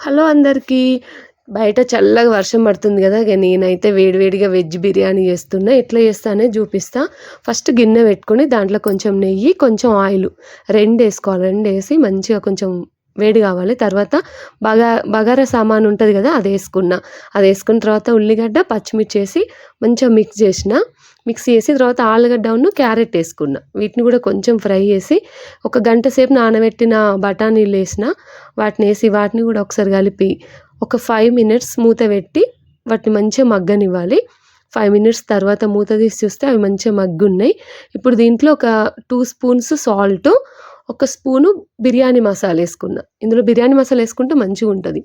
Hello అందరికీ. బయట చల్లగా వర్షం పడుతుంది కదా నేనైతే వేడివేడిగా వెజ్ బిర్యానీ చేస్తున్నా. ఎట్లా చేస్తానే చూపిస్తా. ఫస్ట్ గిన్నె పెట్టుకొని దాంట్లో కొంచెం నెయ్యి కొంచెం ఆయిల్ రెండు వేసుకోవాలి. రెండు వేసి మంచిగా కొంచెం వేడి కావాలి. తర్వాత బగా బగారా సామాన్ ఉంటుంది కదా అది వేసుకున్నా. అది వేసుకున్న తర్వాత ఉల్లిగడ్డ పచ్చిమిర్చి వేసి మంచిగా మిక్స్ చేసిన. మిక్స్ చేసి తర్వాత ఆలుగడ్డను క్యారెట్ వేసుకున్నా. వీటిని కూడా కొంచెం ఫ్రై చేసి ఒక గంట సేపు నానబెట్టిన బఠానీలు వేసిన వాటిని వేసి వాటిని కూడా ఒకసారి కలిపి ఒక ఫైవ్ మినిట్స్ మూత పెట్టి వాటిని మంచిగా మగ్గనివ్వాలి. ఫైవ్ మినిట్స్ తర్వాత మూత తీసి చూస్తే అవి మంచిగా మగ్గున్నాయి. ఇప్పుడు దీంట్లో ఒక టూ స్పూన్స్ సాల్ట్ ఒక స్పూను బిర్యానీ మసాలా వేసుకున్నా. ఇందులో బిర్యానీ మసాలా వేసుకుంటే మంచిగా ఉంటుంది.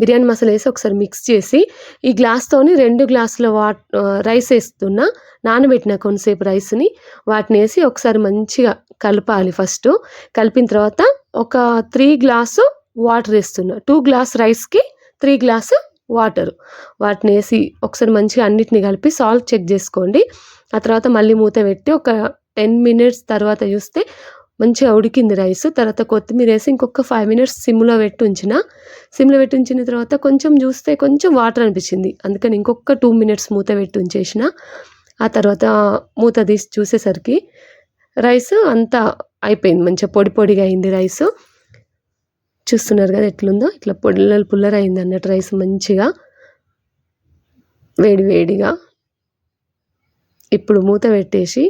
బిర్యానీ మసాలా వేసి ఒకసారి మిక్స్ చేసి ఈ గ్లాస్తోని రెండు గ్లాసుల వా రైస్ వేస్తున్నా నానబెట్టిన కొంతసేపు రైస్ని వాటిని వేసి ఒకసారి మంచిగా కలపాలి ఫస్ట్ కలిపిన తర్వాత ఒక త్రీ గ్లాసు వాటర్ వేస్తున్నా టూ గ్లాస్ రైస్కి త్రీ గ్లాసు వాటర్ వాటిని వేసి ఒకసారి మంచిగా అన్నిటిని కలిపి సాల్ట్ చెక్ చేసుకోండి. ఆ తర్వాత మళ్ళీ మూత పెట్టి ఒక టెన్ మినిట్స్ తర్వాత చూస్తే మంచిగా ఉడికింది రైస్. తర్వాత కొత్తిమీర వేసి ఇంకొక ఫైవ్ మినిట్స్ సిమ్లో పెట్టి ఉంచిన సిమ్లో పెట్టి ఉంచిన తర్వాత కొంచెం చూస్తే కొంచెం వాటర్ అనిపించింది. అందుకని ఇంకొక టూ మినిట్స్ మూత పెట్టి ఉంచేసిన. ఆ తర్వాత మూత తీసి చూసేసరికి రైస్ అంతా అయిపోయింది. మంచిగా పొడి పొడిగా అయింది రైస్. చూస్తున్నారు కదా ఎట్లుందో? ఇట్లా పుల్లలు పుల్లర అయింది అన్నట్టు రైస్ మంచిగా వేడి వేడిగా. ఇప్పుడు మూత పెట్టేసి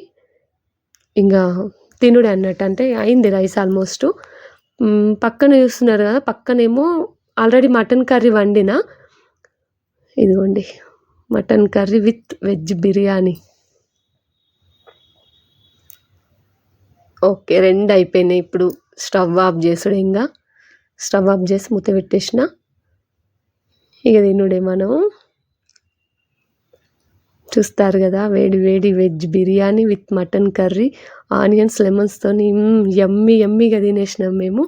ఇంకా తినుడే అన్నట్టు అంటే అయింది రైస్ ఆల్మోస్ట్. పక్కన చూస్తున్నారు కదా పక్కనేమో ఆల్రెడీ మటన్ కర్రీ వండిన. ఇదిగోండి mutton curry with veg biryani. Okay రెండు అయిపోయినాయి ఇప్పుడు. స్టవ్ ఆఫ్ చేసుడు ఇంకా. స్టవ్ ఆఫ్ చేసి మూత పెట్టేసిన. ఇక తినుడే మనం చూస్తారు కదా వేడి వేడి veg biryani with mutton curry onions లెమన్స్తో yummy యమ్మీగా తినేసినాం మేము.